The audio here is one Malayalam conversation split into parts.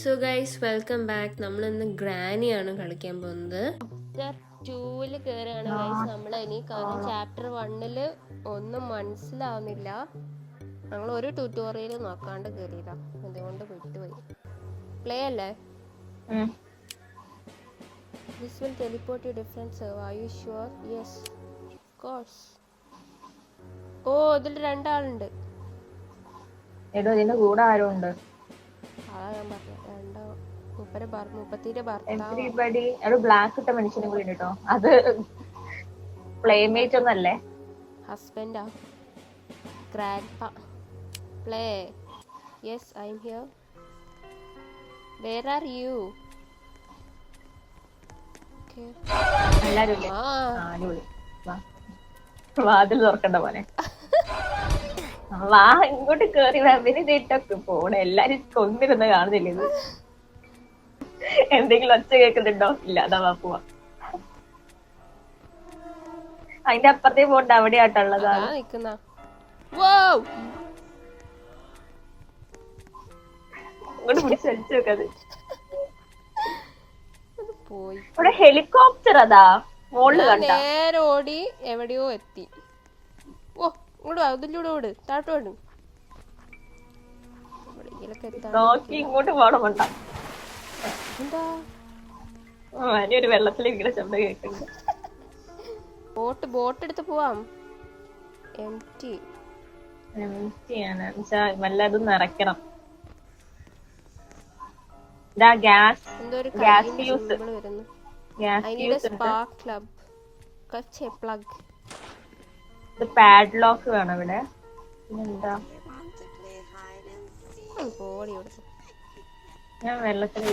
സോ ഗൈസ് വെൽക്കം ബാക്ക് നമ്മൾ ഇന്ന് ഗ്രാനിയാണ് കളിക്കാൻ പോകുന്നത്. ടൂവിൽ കയറുകയാണ് ഗൈസ് നമ്മൾ ഇനി കാരണം ചാപ്റ്റർ വണ്ണിൽ ഒന്നും മനസ്സിലാവുന്നില്ല. ഞങ്ങൾ ഒരു ട്യൂട്ടോറിയൽ നോക്കാണ്ട് കയറിയതാ അതുകൊണ്ട് വിട്ടുപോയി. പ്ലേ അല്ലേ? This will teleport you different server are you sure yes course oh ഇതിൽ രണ്ടാളുണ്ട്. എടോ ഇതിന്റെ കൂടെ ആരും ഉണ്ട് അതാ ഞാൻ പറഞ്ഞു. രണ്ടോ മൂപ്പരെ ഭർ- മുപ്പത്തിയുടെ ഭർത്താവ്. എവരിബഡി എടോ ബ്ലാക്ക് ഇട്ട മനുഷ്യനും കൂടി ഉണ്ട് കേട്ടോ അത് പ്ലേമേറ്റ് ഒന്നല്ലേ? ഹസ്ബൻഡാ grand play yes I am here where are you എല്ലാരും ഇല്ലേ? ആ. ആ, അടിപൊളി. വാ. വാതിൽ തുറക്കണ്ട പോലെ വാ ഇങ്ങോട്ട് കേറി പിന്നെ ഇതിട്ടൊക്കെ പോണേ. എല്ലാരും കൊന്നിരുന്ന് കാണുന്നില്ല ഇത്? എന്തെങ്കിലും ഒച്ച കേൾക്കുന്നുണ്ടോ? ഇല്ല അതാ വാ പോവാ. അതിന്റെ അപ്പുറത്തേ പോണ്ട അവിടെയാട്ടുള്ളത് ആട്ടുള്ളതാണ് ഇങ്ങോട്ട് പിടിച്ച് വലിച്ചു ഇവിടെ ഹെലികോപ്റ്റർ അതാ. മോളിൽ കണ്ട. നേരെ എവിടെയോ എത്തി. ഓ ഇങ്ങോട്ട് വാ അതിലൂടെ ഓട്. താട്ട് ഓട്. എവിടെയെങ്കിലൊക്കെ എത്താൻ നോക്കി ഇങ്ങോട്ട് പോണം വേണ്ട എന്താ? ഒരു വെള്ളത്തിലിരിക്കുന്ന ശബ്ദം കേൾക്കുന്നുണ്ട് ബോട്ട് ബോട്ട് എടുത്ത് പോവാം. എം ടി വല്ലതും നിറയ്ക്കണം. ഗ്യാസ്. ഗ്യാസ് ഫ്യൂസ് ഉണ്ട്. spark plug. പ്ലഗ്. ഇത് പാഡ്ലോക്ക് വേണം ഇവിടെ. പിന്നെന്താ? ഞാൻ വെള്ളത്തിൽ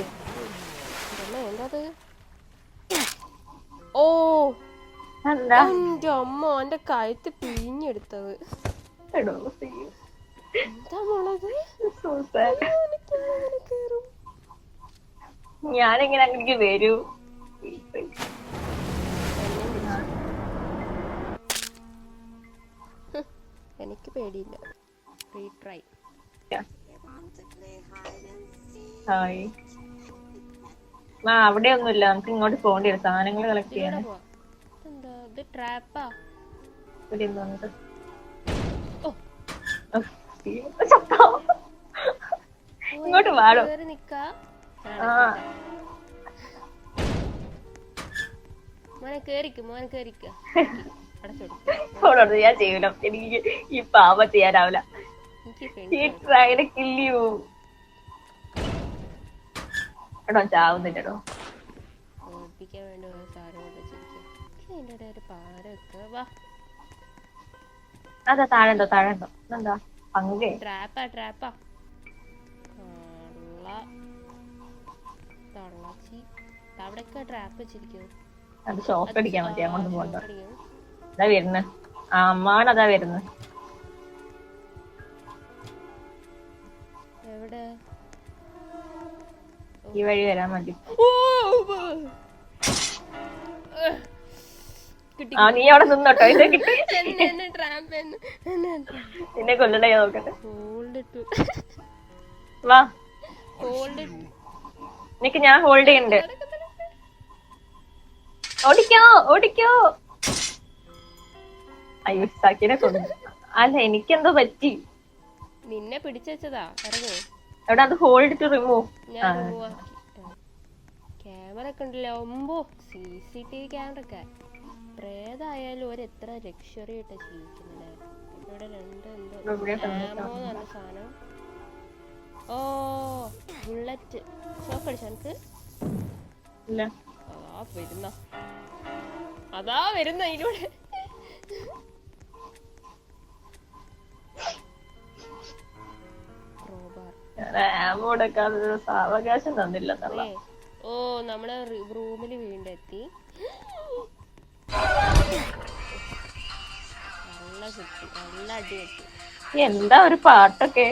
ഓ! എന്താ? എന്റെ അമ്മ എന്റെ കഴുത്ത് പിഴിഞ്ഞെടുത്തത്. എന്താ മോളത്? ഞാനിങ്ങനെ അങ്ങേക്ക് വരൂ. എനിക്ക് പേടിയില്ല. റീട്രൈ ഹായ് ആ അവിടെ ഒന്നുമില്ല നമുക്ക് ഇങ്ങോട്ട് പോകേണ്ടി വരും. സാധനങ്ങൾ കളക്ട് ചെയ്യാൻ. എന്താ ഇത് ട്രാപ്പാ ഇവിടെ ഉഫ്, ഇങ്ങോട്ട് വാടോ. മോനെ കേറിക്കും മോനെ കേറിക്ക. പോണോട് ഞാൻ ചെയ്യൂല? എനിക്ക് ഈ പാവ ചെയ്യാനാവില്ല എടോ ചാവുന്നില്ലടോ. ഓർപ്പിക്കാൻ വേണ്ടി ഒരു സാധനം അതിന്റെ ഒരു പാരൊക്കെ വാ. അതാ താഴെന്തോ താഴെന്തോ എന്താ പങ്കേ. ട്രാപ്പാ ട്രാപ്പാ തള്ളച്ചി. അവിടെയൊക്കെ ട്രാപ്പ് വെച്ചിരിക്കും അത് ഷോക്ക് അടിക്കാൻ മതി അങ്ങോട്ട് പോകണ്ട. അതാ വരുന്നു. ആ അമ്മാണ് അതാ വരുന്നു. ഈ വഴി വരാൻ മതി ആ നീ അവിടെ നിന്നോട്ടോ. ഇത് കിട്ടി. നിന്നെ കൊല്ലണേ നോക്കട്ടെ. വാ. നിനക്ക് ഞാൻ ഹോൾഡ് ചെയ്യുന്നുണ്ട്. ഓടിക്കോ ഓടിക്കോ. അയ്യോ സാക്കിനെ കൊന്നു. അല്ല എനിക്കെന്തോ പറ്റി. നിന്നെ പിടിച്ചു വെച്ചതാ. ഇറങ്ങോ. എവിടെ അത് ഹോൾഡ് ടു റിമൂവ്. ക്യാമറ ഒക്കെ ഉണ്ടല്ലോ. ഒമ്പോ C C T V camera ഒക്കെ. പ്രേതായാലും ഒരു എത്ര ലക്ഷറി ആയിട്ടാ ജീവിക്കുന്നത്. ഇവിടെ രണ്ട് എന്തോ ആമോ എന്ന് പറഞ്ഞ സാധനം. ഓ ബുള്ളറ്റ് ഷോക്ക് അടിച്ചു എനിക്ക് അതാ വരുന്ന. അതാ വരുന്ന ഇതിലൂടെ ആമോടൊക്കെ സാവകാശം തന്നില്ല ഏ, ഓ നമ്മൾ റൂമിൽ വീണ്ടെത്തി. നല്ല കിട്ടി നല്ല അടി കിട്ടി. എന്താ ഒരു പാട്ടൊക്കെ?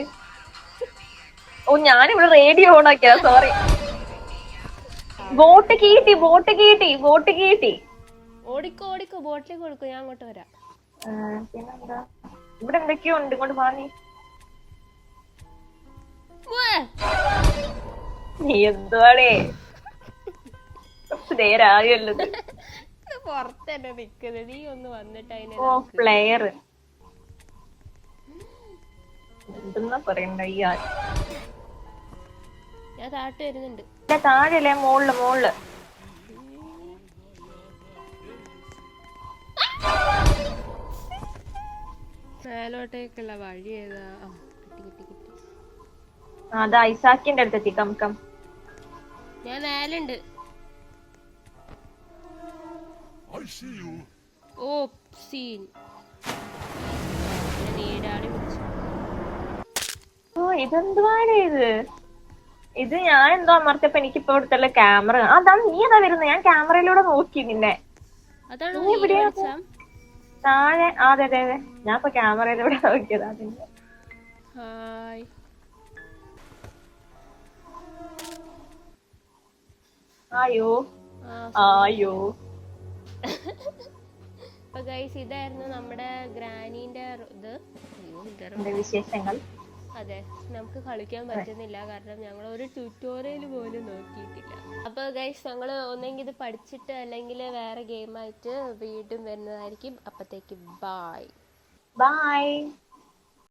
ഓ ഞാനിവിടെ റേഡിയോ ഓൺ ആക്കിയാ സോറി ബോട്ട് കീട്ടി ബോട്ട് കീട്ടി ബോട്ട് കീട്ടി. ഓടിക്കോ ഓടിക്കോ ബോട്ടിലേക്ക് കൊടുക്കോ ഞാൻ അങ്ങോട്ട് വരാം. പിന്നെന്താ? ഇവിടെ എന്തൊക്കെയോ ഉണ്ട് ഇങ്ങോട്ട് വാങ്ങി നീ കുറച്ച് നേരായല്ലോ നിക്കുന്നത് നീ ഒന്ന് വന്നിട്ട് അതിനെ ഓ പ്ലെയർ എന്തെന്നാ പറയണ്ട ഈ ആൾ? ഞാൻ താട്ട് വരുന്നുണ്ട്. ഇല്ല, താഴെയല്ലേ മോളിൽ മോളിൽ. മേലോട്ടേക്കുള്ള വഴി ഏതാ? കിട്ടി കിട്ടി കിട്ടി. അതാ ഐസാക്കിന്റെ അടുത്തെത്തി. Come come. ഞാൻ മേലുണ്ട്. ഓ സീൻ. ഓ ഇതെന്തുവാണ് ഇത്? ഇത് ഞാൻ എന്തോ അമർത്തപ്പ എനിക്കിപ്പോ ഇവിടുത്തെ ക്യാമറ. അതാ നീ അതാ വരുന്നത് ഞാൻ ക്യാമറയിലൂടെ നോക്കി നിന്നെ. അതാണ് നീ എവിടെയാ താഴെ. ആ, അതെ അതെ അതെ. ഞാൻ ഇപ്പൊ ക്യാമറയിലൂടെ നോക്കിയതാ നിന്നെ. ഹായ്. ആയോ ആയോ അപ്പൊ ഗൈസ് ഇതായിരുന്നു നമ്മുടെ ഗ്രാനീന്റെ ഇത്. വിശേഷങ്ങൾ. അതെ നമുക്ക് കളിക്കാൻ പറ്റുന്നില്ല. കാരണം ഞങ്ങൾ ഒരു ട്യൂട്ടോറിയൽ പോലും നോക്കിയിട്ടില്ല. അപ്പോൾ ഗൈസ് ഞങ്ങൾ ഒന്നെങ്കിൽ ഇത് പഠിച്ചിട്ട് അല്ലെങ്കിൽ വേറെ ഗെയിമായിട്ട് വീണ്ടും വരുന്നതായിരിക്കും. അപ്പത്തേക്ക് ബായ് ബൈ